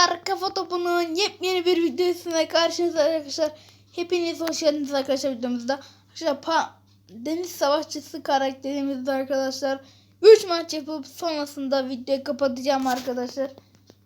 Arkadaşlar Kafa Topu'nun yepyeni bir videosuna karşınızda arkadaşlar. Hepiniz hoş geldiniz arkadaşlar videomuzda. Arkadaşlar pa Deniz Savaşçısı karakterimizde arkadaşlar. 3 maç yapıp sonrasında videoyu kapatacağım arkadaşlar.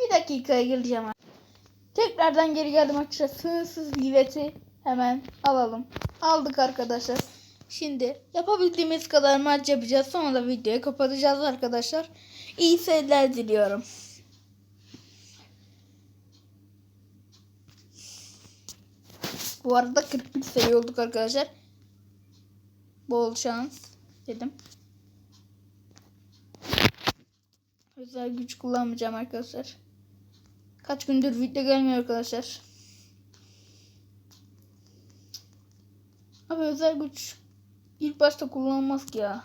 Bir dakikaya geleceğim. Tekrardan geri geldim arkadaşlar. Sınırsız liveti hemen alalım. Aldık arkadaşlar. Şimdi yapabildiğimiz kadar maç yapacağız. Sonra da videoyu kapatacağız arkadaşlar. İyi seyirler diliyorum. Bu arada 41 seviye olduk arkadaşlar. Bol şans dedim. Özel güç kullanmayacağım arkadaşlar. Kaç gündür video gelmiyor arkadaşlar. Abi özel güç ilk başta kullanılmaz ki ya.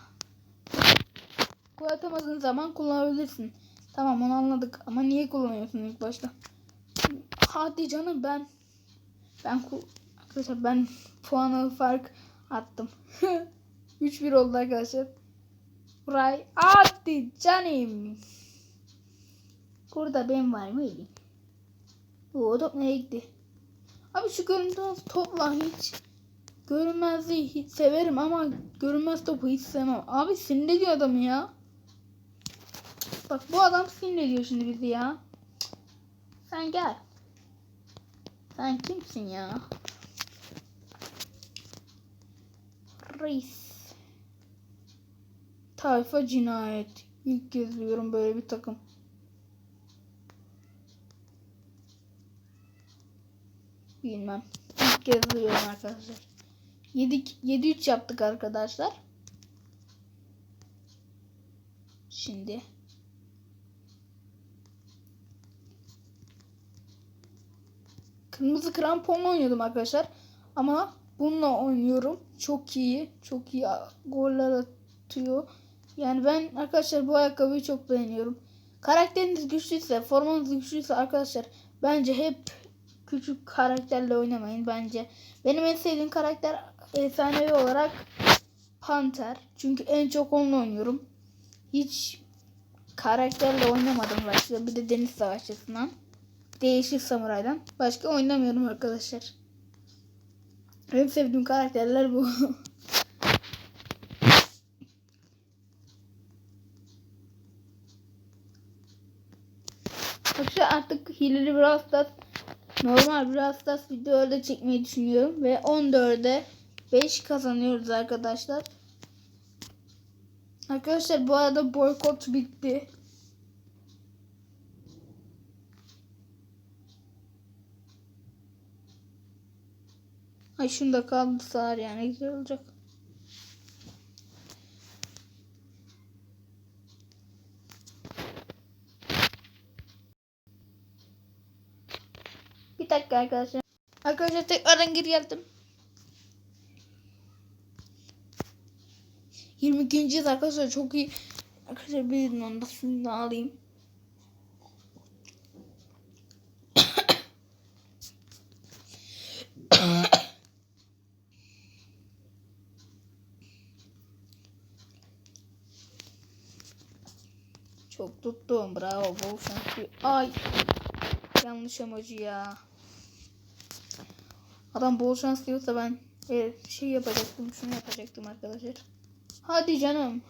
Kullanamadığın zaman kullanabilirsin. Tamam onu anladık ama niye kullanıyorsun ilk başta? Hadi canım ben ben arkadaşlar ben puanı fark attım. 3-1 oldu arkadaşlar. Burayı hadi canım. Burada ben var mıyım? O top nereye gitti? Abi şu görünmez topla hiç görünmezliği hiç severim ama görünmez topu hiç sevmem. Abi sinir ediyor adamı ya. Bak bu adam sinir ediyor şimdi bizi ya. Sen gel. Sen kimsin ya? Reis. Tayfa cinayet. İlk kez duyuyorum böyle bir takım. Bilmem. İlk kez duyuyorum arkadaşlar. 7 7-3 yaptık arkadaşlar. Şimdi Kırmızı kramponla oynuyordum arkadaşlar. Ama bununla oynuyorum. Çok iyi. Çok iyi goller atıyor. Yani ben arkadaşlar bu ayakkabıyı çok beğeniyorum. Karakteriniz güçlüyse, formanız güçlüyse arkadaşlar bence hep küçük karakterle oynamayın bence. Benim en sevdiğim karakter efsanevi olarak Panther. Çünkü en çok onunla oynuyorum. Hiç karakterle oynamadım başta. Bir de Deniz Savaşçısından. Değişik Samuray'dan. Başka oynamıyorum arkadaşlar. En sevdiğim karakterler bu. Arkadaşlar artık hileli Brawl Stars normal Brawl Stars videolarda çekmeyi düşünüyorum. Ve 14'e 5 kazanıyoruz arkadaşlar. Arkadaşlar bu arada boykot bitti. Ay şunda kaldı sağır yani güzel olacak. Bir dakika arkadaşlar. Arkadaşlar tekrardan geri geldim. 22. yıl arkadaşlar çok iyi. Arkadaşlar bir da da alayım. Çok tuttum. Bravo. Bol şans. Ay. Yanlış emoji ya. Adam bol şans diyorsa ben e, şey yapacaktım. Şunu yapacaktım arkadaşlar. Hadi canım.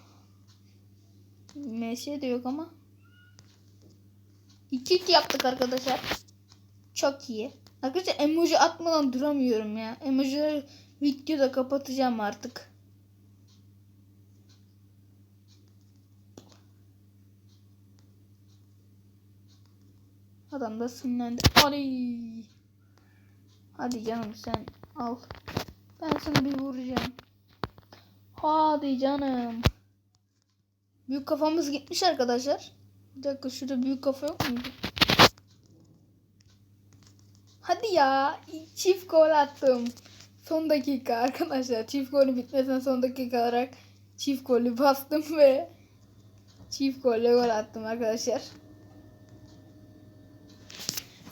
MS de yok ama. 2-2 yaptık arkadaşlar. Çok iyi. Arkadaşlar emoji atmadan duramıyorum ya. Emojileri videoda kapatacağım artık. Adam da sinirlendi. Hadi. Hadi canım sen al. Ben sana bir vuracağım. Hadi canım. Büyük kafamız gitmiş arkadaşlar. Bir dakika şurada büyük kafa yok muydu? Hadi ya. Çift gol attım. Son dakika arkadaşlar. Çift golü bitmesinden son dakika olarak çift golü bastım ve çift golle gol attım arkadaşlar.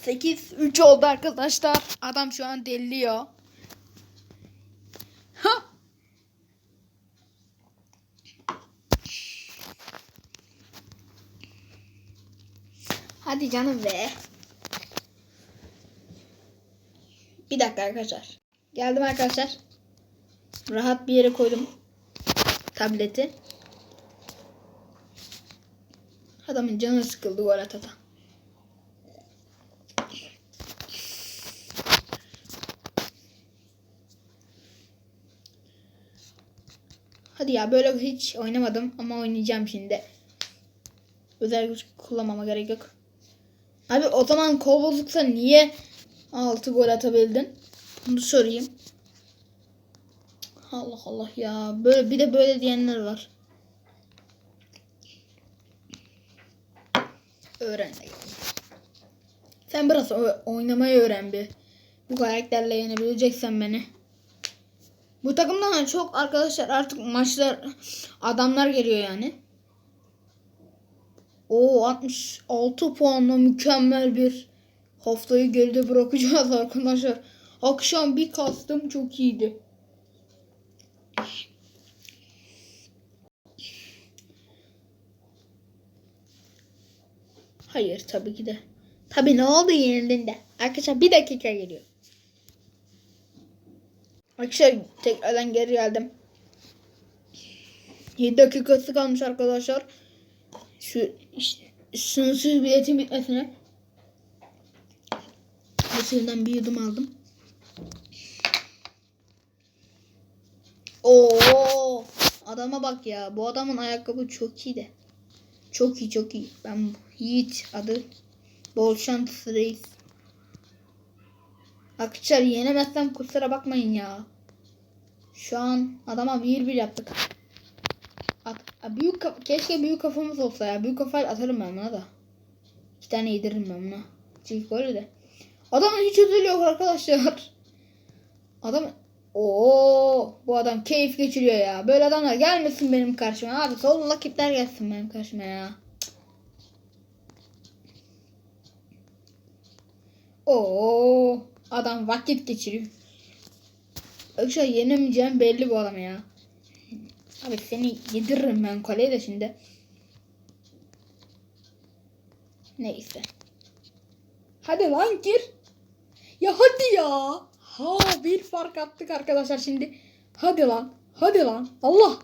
8-3 oldu arkadaşlar. Adam şu an deliliyor. Ha. Hadi canım be. Bir dakika arkadaşlar. Geldim arkadaşlar. Rahat bir yere koydum tableti. Adamın canı sıkıldı gol atata. Hadi ya böyle hiç oynamadım ama oynayacağım şimdi. Özel güç kullanmama gerek yok. Abi o zaman kol bozuksa niye 6 gol atabildin? Bunu sorayım. Allah Allah ya. Böyle bir de böyle diyenler var. Öğren. Sen biraz oynamayı öğren bir. Bu karakterle yenebileceksen beni. Bu takımdan çok arkadaşlar artık maçlar adamlar geliyor yani. O 66 puanla mükemmel bir haftayı geride bırakacağız arkadaşlar. Akşam bir kastım çok iyiydi. Hayır tabii ki de. Tabii ne oldu yenildin de. Arkadaşlar bir dakika geliyor. Arkadaşlar tekrardan geri geldim. 7 dakikası kalmış arkadaşlar. Şu işte, sınırsız biletin bitmesine. Mısırdan bir yudum aldım. Oo, adama bak ya. Bu adamın ayakkabı çok iyi de. Çok iyi çok iyi. Ben Yiğit adı. Bol reis. Arkadaşlar yenemezsem kusura bakmayın ya. Şu an adama bir bir yaptık. At, büyük keşke büyük kafamız olsa ya. Büyük kafayla atarım ben buna da. İki tane yediririm ben buna. Çift öyle de. Adamın hiç ödülü yok arkadaşlar. Adam Oo, bu adam keyif geçiriyor ya. Böyle adamlar gelmesin benim karşıma abi. Solun rakipler gelsin benim karşıma ya. Oo, adam vakit geçiriyor. Arkadaşlar yenemeyeceğim belli bu adam ya. Abi seni yediririm ben kaleye de şimdi. Neyse. Hadi lan gir. Ya hadi ya. Ha bir fark attık arkadaşlar şimdi. Hadi lan. Hadi lan. Allah.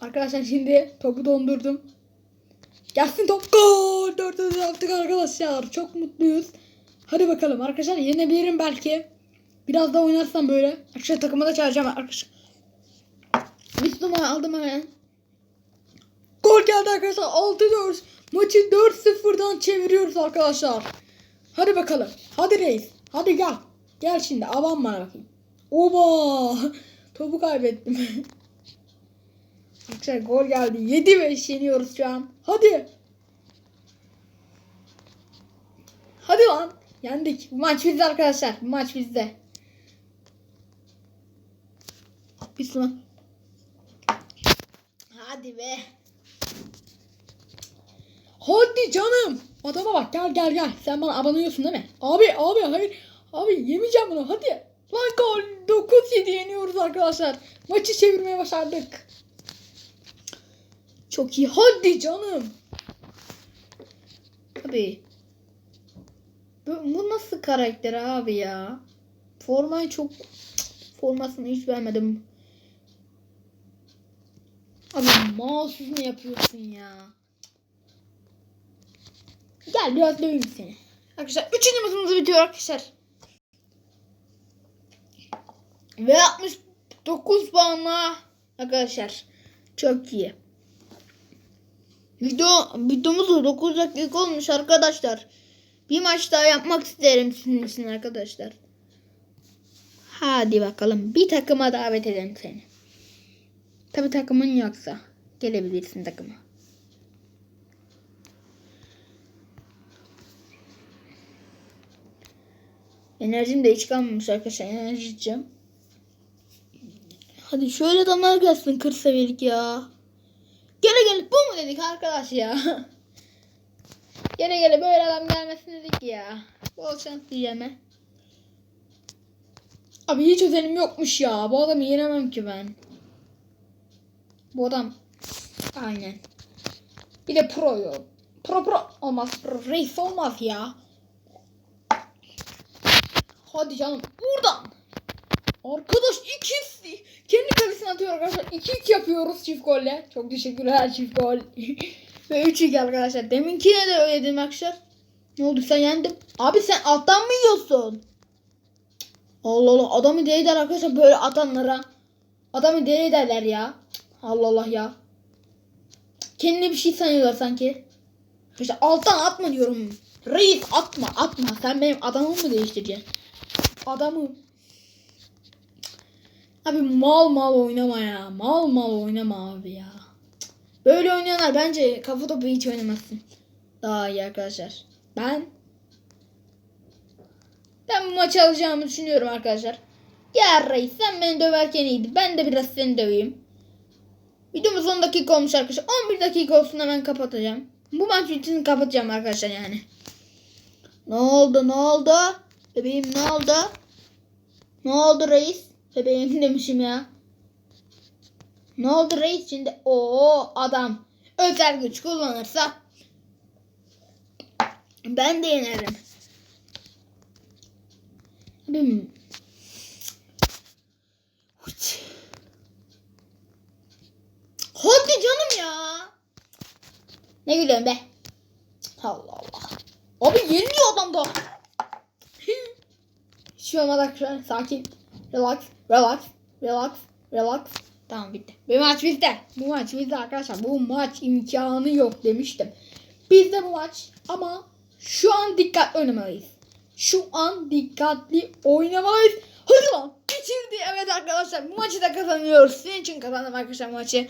Arkadaşlar şimdi topu dondurdum. Gelsin top. Gol. 4 yaptık arkadaşlar. Çok mutluyuz. Hadi bakalım arkadaşlar yenebilirim belki. Biraz daha oynarsam böyle. Arkadaşlar takımı da çağıracağım arkadaşlar. Bir aldım hemen. Gol geldi arkadaşlar. 6-4. Maçı 4-0'dan çeviriyoruz arkadaşlar. Hadi bakalım. Hadi reis. Hadi gel. Gel şimdi. Avan bana bakayım. Oba. Topu kaybettim. Arkadaşlar gol geldi. 7-5 yeniyoruz şu an. Hadi. Hadi lan. Yendik. Maç bizde arkadaşlar. Maç bizde. Bismillah. Hadi be. Hadi canım. Adama bak gel gel gel. Sen bana abanıyorsun değil mi? Abi abi hayır. Abi yemeyeceğim bunu hadi. Lan gol 9-7 yeniyoruz arkadaşlar. Maçı çevirmeye başardık. Çok iyi. Hadi canım. Abi. Bu, nasıl karakter abi ya? Formayı çok formasını hiç beğenmedim. Abi mahsus mu yapıyorsun ya? Gel biraz döveyim seni. Arkadaşlar üçüncü maçımız bitiyor arkadaşlar. Ve 69 puanla arkadaşlar. Çok iyi. Video videomuz da 9 dakika olmuş arkadaşlar. Bir maç daha yapmak isterim sizin için arkadaşlar. Hadi bakalım bir takıma davet edelim seni. Tabi takımın yoksa gelebilirsin takıma. Enerjim de hiç kalmamış arkadaşlar. Enerji içeceğim. Hadi şöyle adamlar gelsin 40 seviyelik ya. Gele gele bu mu dedik arkadaş ya. gele gele böyle adam gelmesin dedik ya. Bol şans diyeceğim he. Abi hiç özelim yokmuş ya. Bu adamı yenemem ki ben. Bu adam aynen. Bir de pro yok. Pro pro olmaz. Pro reis olmaz ya. Hadi canım buradan. Arkadaş ikisi. Kendi kalesine atıyor arkadaşlar. 2-2 yapıyoruz çift golle. Çok teşekkürler çift gol. Ve 3-2 arkadaşlar. Deminkine de öyle dedim arkadaşlar. Ne oldu sen yendin. Abi sen alttan mı yiyorsun? Allah Allah adamı deli arkadaşlar böyle atanlara. Adamı deli ya. Allah Allah ya. Kendine bir şey sanıyorlar sanki. İşte alttan atma diyorum. Reis atma atma. Sen benim adamımı mı değiştireceksin? Adamım. Abi mal mal oynama ya. Mal mal oynama abi ya. Böyle oynayanlar bence kafa topu hiç oynamazsın. Daha iyi arkadaşlar. Ben ben bu maçı alacağımı düşünüyorum arkadaşlar. Ya reis sen beni döverken iyiydi. Ben de biraz seni döveyim. Videomuz 10 dakika olmuş arkadaşlar. 11 dakika olsun hemen kapatacağım. Bu maç için kapatacağım arkadaşlar yani. Ne oldu ne oldu? Bebeğim ne oldu? Ne oldu reis? Bebeğim demişim ya. Ne oldu reis şimdi? Oo adam özel güç kullanırsa ben de yenerim. Uç. Hadi canım ya. Ne gülüyorsun be? Allah Allah. Abi yeniliyor adam da. Hiç olmadı. Sakin. Relax. Relax. Relax. Relax. Tamam bitti. Bu maç bizde. Bu maç bizde arkadaşlar. Bu maç imkanı yok demiştim. Bizde bu maç ama şu an dikkatli oynamalıyız. Şu an dikkatli oynamalıyız. Hadi lan. Bitirdi. Evet arkadaşlar bu maçı da kazanıyoruz. Senin için kazandım arkadaşlar maçı.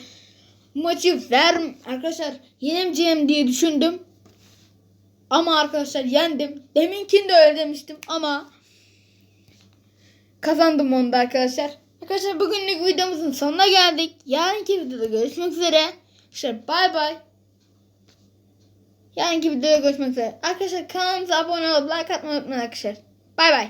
Maçı ver arkadaşlar yenemeyeceğim diye düşündüm. Ama arkadaşlar yendim. Deminkini de öyle demiştim ama kazandım onu da arkadaşlar. Arkadaşlar bugünlük videomuzun sonuna geldik. Yarınki videoda görüşmek üzere. Arkadaşlar bay bay. Yarınki videoda görüşmek üzere. Arkadaşlar kanalımıza abone olup like atmayı unutmayın arkadaşlar. Bay bay.